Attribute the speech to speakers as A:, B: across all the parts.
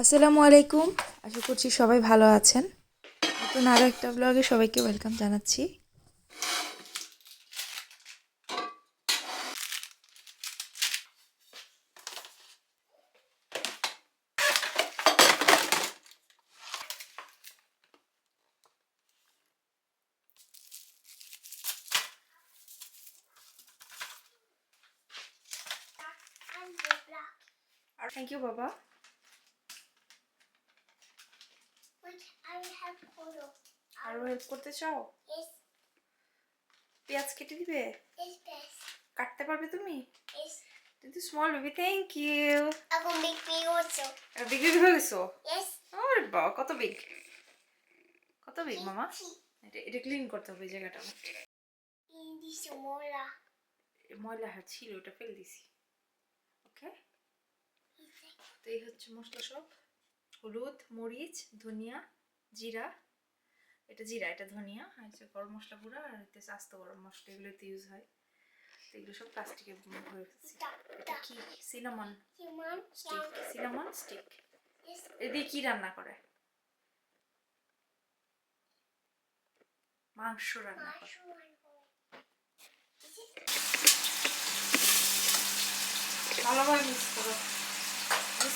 A: আসসালামু আলাইকুম। আশা করছি সবাই ভালো আছেন। নতুন আরও একটা ব্লগে সবাইকে ওয়েলকাম জানাচ্ছি।
B: And the black.
A: আর থ্যাংক ইউ বাবা
B: Which I have photo.
A: আরও হেল্প করতে চাও? পেঁয়াজ কেটে দিবে? কাটতে পারবে তুমি. কিন্তু small baby thank you
B: me
A: big big হয়ে গেছো. বাবা কত বিগ কত বিগ মামা? এটা এটা ক্লিন করতে হবে জায়গাটা।
B: Mola.
A: ময়লা। হ্যাঁ ছিল ওটা ফেলে দিছি। ওকে তো এই হচ্ছে মশলা সব। হলুদ মরিচ ধনিয়া জিরা। এটা জিরা এটা ধনিয়া আর হচ্ছে গরম মশলা গুঁড়া আর হচ্ছে আস্ত গরম মশলা এগুলোতে ইউজ হয়। তো এগুলো সব প্লাস্টিকে ভরে এটা কি? সিনামন. Stick cinnamon stick. এদিকে কি রান্না করে? মাংস রান্না করে। ভালোভাবে মিক্স করো।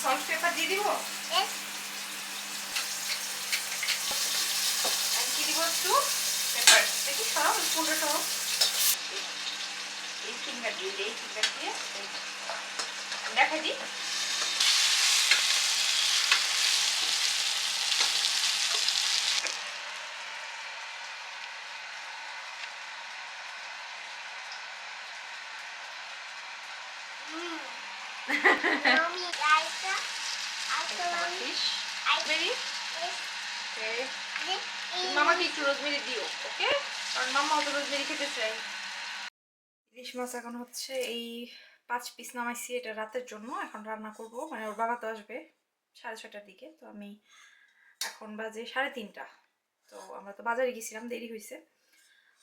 A: সল্ট পেপার দিয়ে দিব?
B: Yes.
A: আর কি দিব একটু পেপার দেখি সরাও পুরো সরাও এই ফিঙ্গার দিয়ে দিই, এই ফিঙ্গার দিয়ে এই। দেখা দি
B: Mommy, Liza. After mommy.
A: Fish
B: I
A: berry
B: Yes. This is.
A: মামাকে একটু রোজমেরি দিও, ওকে? কারণ মামা অত রোজমেরি খেতে চাই ইলিশ মাছ এখন হচ্ছে এই পাঁচ পিস নামাইছি এটা রাতের জন্য, এখন রান্না করব। মানে ওর বাবা তো আসবে সাড়ে ছটার দিকে, তো আমি এখন বাজে সাড়ে তিনটা। তো আমরা তো বাজারে গেছিলাম, দেরি হয়েছে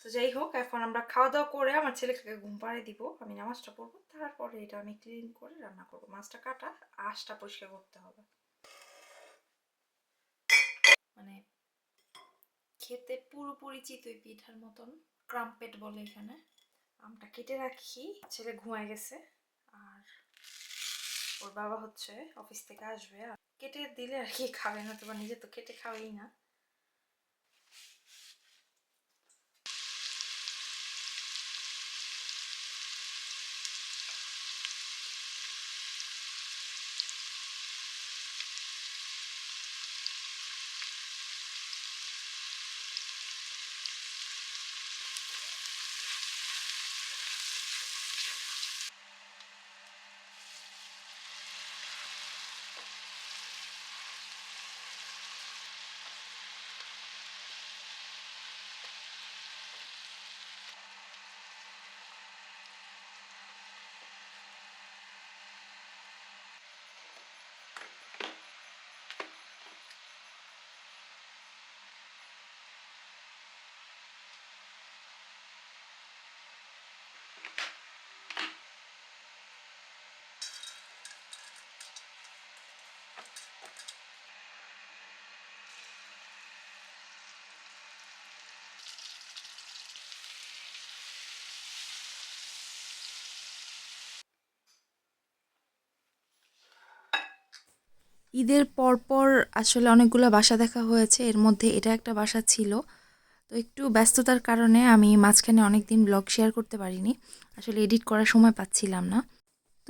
A: তো যাই হোক, এখন আমরা খাওয়া দাওয়া করে আমার ছেলেকে ঘুম পাড়িয়ে দিব, আমি নামাজটা পড়ব, তারপরে এটা আমি ক্লিন করে রান্না করব। মাছটা কাটা, আঁশটা পরিষ্কার করতে হবে মানে খেতে পুরোপুরি চিতই পিঠার মতন ক্রাম্পেট বলে এখানে। আমটা কেটে রাখি। ছেলে ঘুমায় গেছে আর ওর বাবা হচ্ছে অফিস থেকে আসবে। আর কেটে দিলে আর কি খাবে না তোমার নিজে তো কেটে খাওয়াই না। ঈদের পরপর আসলে অনেকগুলো বাসা দেখা হয়েছে। এর মধ্যে এটা একটা বাসা ছিল। তো একটু ব্যস্ততার কারণে আমি মাঝখানে অনেক দিন ব্লগ শেয়ার করতে পারিনি। আসলে এডিট করার সময় পাচ্ছিলাম না।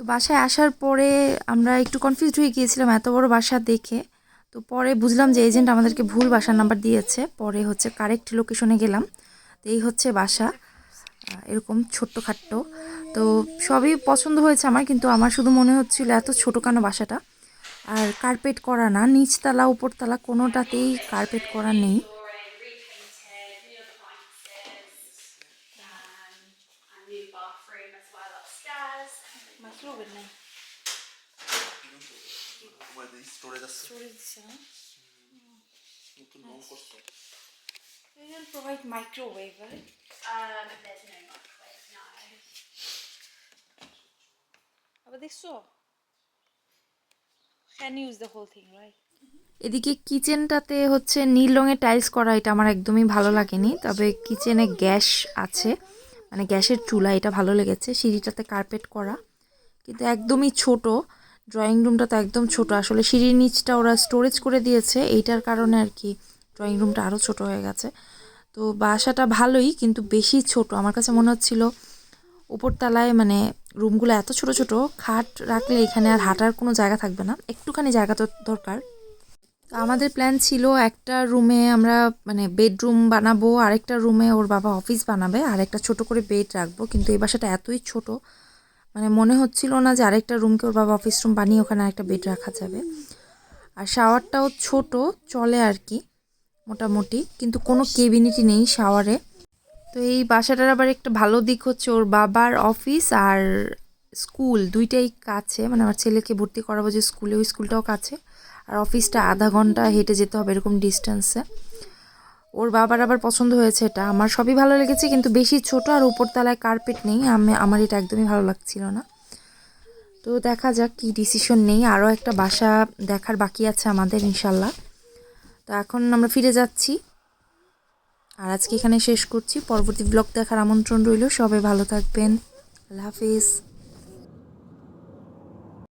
A: তো বাসায় আসার পরে আমরা একটু কনফিউজ হয়ে গিয়েছিলাম এত বড় বাসা দেখে। তো পরে বুঝলাম যে এজেন্ট আমাদেরকে ভুল বাসার নাম্বার দিয়েছে। পরে হচ্ছে কারেক্ট লোকেশনে গেলাম। তো এই হচ্ছে বাসা। এরকম ছোট্ট খাট্ট তো সবই পছন্দ হয়েছে আমার, কিন্তু আমার শুধু মনে হচ্ছিল এত ছোটো কেন বাসাটা। আর কার্পেট করা না নিচতলা উপরতলা কোনোটাতেই কার্পেট করা নেই
C: um,
D: মানে
A: They don't provide microwave, right?
C: Um, there's no microwave, no.
A: আবার দেখছ এদিকে কিচেনটাতে হচ্ছে নীল রঙের টাইলস করা, এটা আমার একদমই ভালো লাগেনি। তবে কিচেনে গ্যাস আছে মানে গ্যাসের চুলা, এটা ভালো লেগেছে। সিঁড়িটাতে কার্পেট করা, কিন্তু একদমই ছোট। ড্রয়িং রুমটা তো একদম ছোট। আসলে সিঁড়ির নিচটা ওরা স্টোরেজ করে দিয়েছে, এইটার কারণে আর কি ড্রয়িং রুমটা আরও ছোট হয়ে গেছে। তো বাসাটা ভালোই, কিন্তু বেশি ছোট। আমার কাছে মনে হচ্ছিল, উপরতলায় মানে রুমগুলো এত ছোট ছোট, খাট রাখলে এখানে আর হাঁটার কোনো জায়গা থাকবে না। একটুখানি জায়গা তো দরকার। তো আমাদের প্ল্যান ছিল একটা রুমে আমরা মানে বেডরুম বানাবো, আরেকটা রুমে ওর বাবা অফিস বানাবে, আর একটা ছোট করে বেড রাখব। কিন্তু এই বাসাটা এতই ছোট মানে মনে হচ্ছিল না যে আরেকটা রুমকে ওর বাবা অফিস রুম বানিয়ে ওখানে আরেকটা বেড রাখা যাবে। আর শাওয়ারটাও ছোট, চলে আর কি, মোটামুটি। কিন্তু কোনো কেবিনেটই নেই শাওয়ারে তো এই বাসাটার আবার একটা ভালো দিক হচ্ছে ওর বাবার অফিস আর স্কুল দুইটাই কাছে। মানে আমার ছেলেকে ভর্তি করাবো যে স্কুলে, ওই স্কুলটাও কাছে। আর অফিসটা আধা ঘণ্টা হেঁটে যেতে হবে এরকম ডিস্টেন্সে ওর বাবার আবার পছন্দ হয়েছে এটা। আমার সবই ভালো লেগেছে, কিন্তু বেশি ছোট আর উপরতলায় কার্পেট নেই। আমি, আমার এটা একদমই ভালো লাগছিল না। তো দেখা যাক কি ডিসিশন নেই। আরও একটা বাসা দেখার বাকি আছে আমাদের, ইনশাল্লাহ। তো এখন আমরা ফিরে যাচ্ছি। আর আজকে এখানে শেষ করছি। পরবর্তী ব্লগ দেখার আমন্ত্রণ রইল। সবাই ভালো থাকবেন। আল্লাহ হাফিজ।